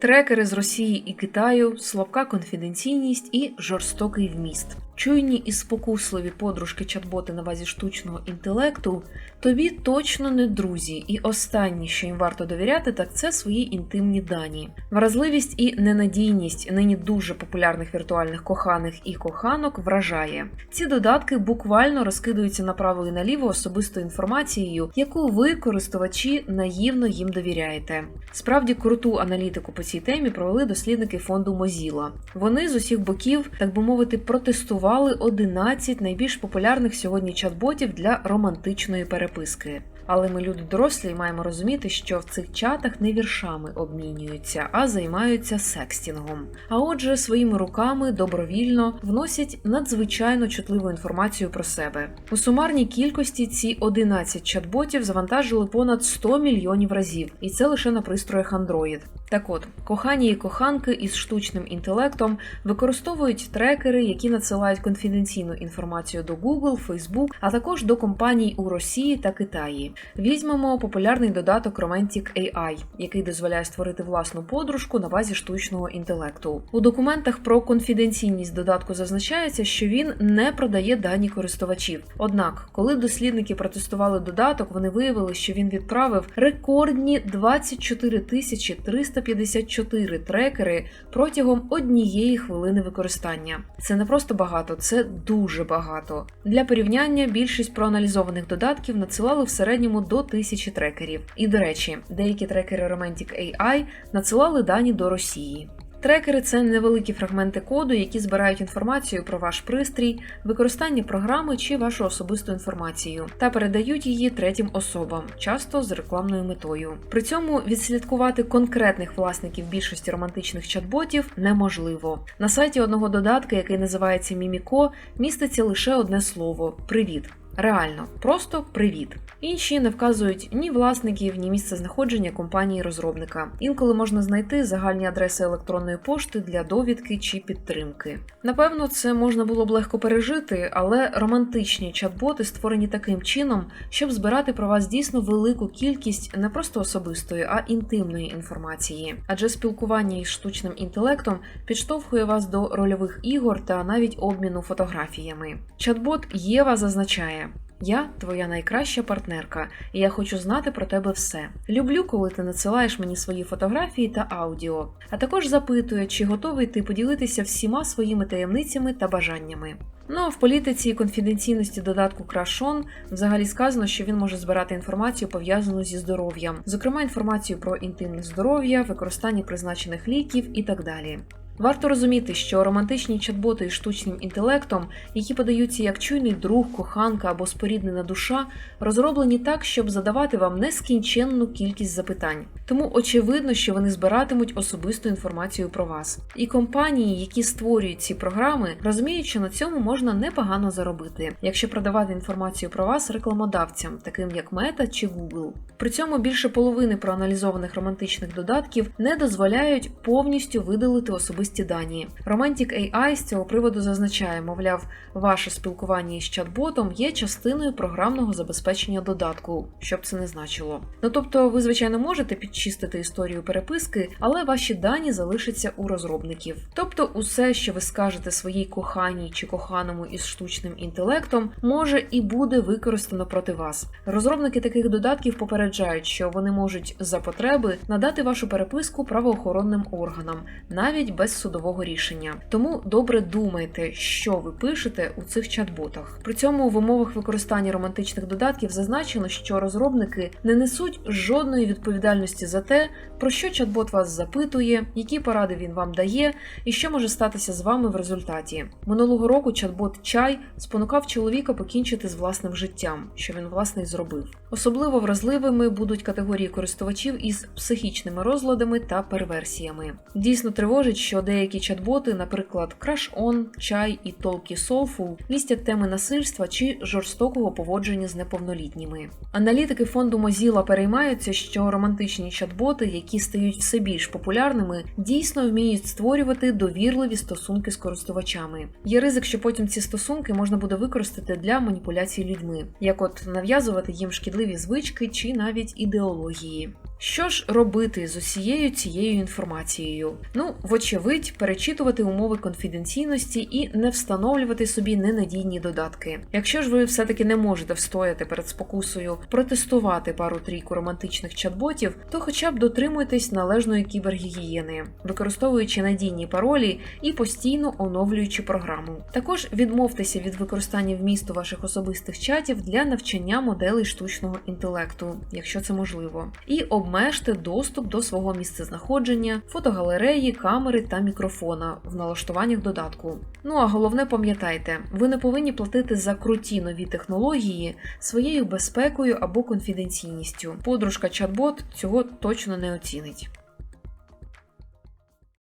Трекери з Росії і Китаю, слабка конфіденційність і жорстокий вміст. Чуйні і спокусливі подружки чат-боти на базі штучного інтелекту тобі точно не друзі, і останнє, що їм варто довіряти, так це свої інтимні дані. Вразливість і ненадійність нині дуже популярних віртуальних коханих і коханок вражає. Ці додатки буквально розкидуються направо і наліво особистою інформацією, яку ви, користувачі, наївно їм довіряєте. Справді круту аналітику по цій темі провели дослідники фонду Mozilla. Вони з усіх боків, так би мовити, протестували 11 найбільш популярних сьогодні чат-ботів для романтичної переписки. Але ми люди дорослі маємо розуміти, що в цих чатах не віршами обмінюються, а займаються секстінгом. А отже, своїми руками добровільно вносять надзвичайно чутливу інформацію про себе. У сумарній кількості ці 11 чат-ботів завантажили понад 100 мільйонів разів, і це лише на пристроях Android. Так от, кохані і коханки із штучним інтелектом використовують трекери, які надсилають конфіденційну інформацію до Google, Facebook, а також до компаній у Росії та Китаї. Візьмемо популярний додаток Romantic AI, який дозволяє створити власну подружку на базі штучного інтелекту. У документах про конфіденційність додатку зазначається, що він не продає дані користувачів. Однак, коли дослідники протестували додаток, вони виявили, що він відправив рекордні 24 тисячі 354 трекери протягом однієї хвилини використання. Це не просто багато, це дуже багато. Для порівняння більшість проаналізованих додатків надсилали в середньому до тисячі трекерів. І до речі, деякі трекери Romantic AI надсилали дані до Росії. Трекери це невеликі фрагменти коду, які збирають інформацію про ваш пристрій, використання програми чи вашу особисту інформацію, та передають її третім особам, часто з рекламною метою. При цьому відслідкувати конкретних власників більшості романтичних чат-ботів неможливо. На сайті одного додатка, який називається Міміко, міститься лише одне слово привіт. Реально, просто привіт. Інші не вказують ні власників, ні місце знаходження компанії розробника. Інколи можна знайти загальні адреси електронної пошти для довідки чи підтримки. Напевно, це можна було б легко пережити, але романтичні чат-боти створені таким чином, щоб збирати про вас дійсно велику кількість не просто особистої, а інтимної інформації. Адже спілкування із штучним інтелектом підштовхує вас до рольових ігор та навіть обміну фотографіями. Чат-бот Єва зазначає. Я твоя найкраща партнерка, і я хочу знати про тебе все. Люблю, коли ти надсилаєш мені свої фотографії та аудіо, а також запитує, чи готовий ти поділитися всіма своїми таємницями та бажаннями. Ну а в політиці і конфіденційності додатку Крашон взагалі сказано, що він може збирати інформацію пов'язану зі здоров'ям, зокрема інформацію про інтимне здоров'я, використання призначених ліків і так далі. Варто розуміти, що романтичні чат-боти із штучним інтелектом, які подаються як чуйний друг, коханка або споріднена душа, розроблені так, щоб задавати вам нескінченну кількість запитань. Тому очевидно, що вони збиратимуть особисту інформацію про вас. І компанії, які створюють ці програми, розуміють, що на цьому можна непогано заробити, якщо продавати інформацію про вас рекламодавцям, таким як Meta чи Google. При цьому більше половини проаналізованих романтичних додатків не дозволяють повністю видалити особисті дані. Romantic AI з цього приводу зазначає, мовляв, ваше спілкування із чат-ботом є частиною програмного забезпечення додатку, що б це не значило. Ну тобто, ви, звичайно, можете підчистити історію переписки, але ваші дані залишаться у розробників. Тобто, усе, що ви скажете своїй коханій чи коханому із штучним інтелектом, може і буде використано проти вас. Розробники таких додатків попереджають, що вони можуть за потреби надати вашу переписку правоохоронним органам, навіть без судового рішення. Тому добре думайте, що ви пишете у цих чат-ботах. При цьому в умовах використання романтичних додатків зазначено, що розробники не несуть жодної відповідальності за те, про що чат-бот вас запитує, які поради він вам дає, і що може статися з вами в результаті. Минулого року чат-бот Чай спонукав чоловіка покінчити з власним життям, що він власне й зробив. Особливо вразливими будуть категорії користувачів із психічними розладами та перверсіями. Дійсно тривожить, що деякі чат-боти, наприклад, Crash On, Чай і Talky Soulful, містять теми насильства чи жорстокого поводження з неповнолітніми. Аналітики фонду Mozilla переймаються, що романтичні чат-боти, які стають все більш популярними, дійсно вміють створювати довірливі стосунки з користувачами. Є ризик, що потім ці стосунки можна буде використати для маніпуляцій людьми, як от нав'язувати їм шкідливі звички чи навіть ідеології. Що ж робити з усією цією інформацією? Ну, вочевидь, перечитувати умови конфіденційності і не встановлювати собі ненадійні додатки. Якщо ж ви все-таки не можете встояти перед спокусою протестувати пару-трійку романтичних чат-ботів, то хоча б дотримуйтесь належної кібергігієни, використовуючи надійні паролі і постійно оновлюючи програму. Також відмовтеся від використання вмісту ваших особистих чатів для навчання моделей штучного інтелекту, якщо це можливо, і обмежте доступ до свого місцезнаходження, фотогалереї, камери та мікрофона в налаштуваннях додатку. Ну а головне пам'ятайте, ви не повинні платити за круті нові технології своєю безпекою або конфіденційністю. Подружка чат-бот цього точно не оцінить.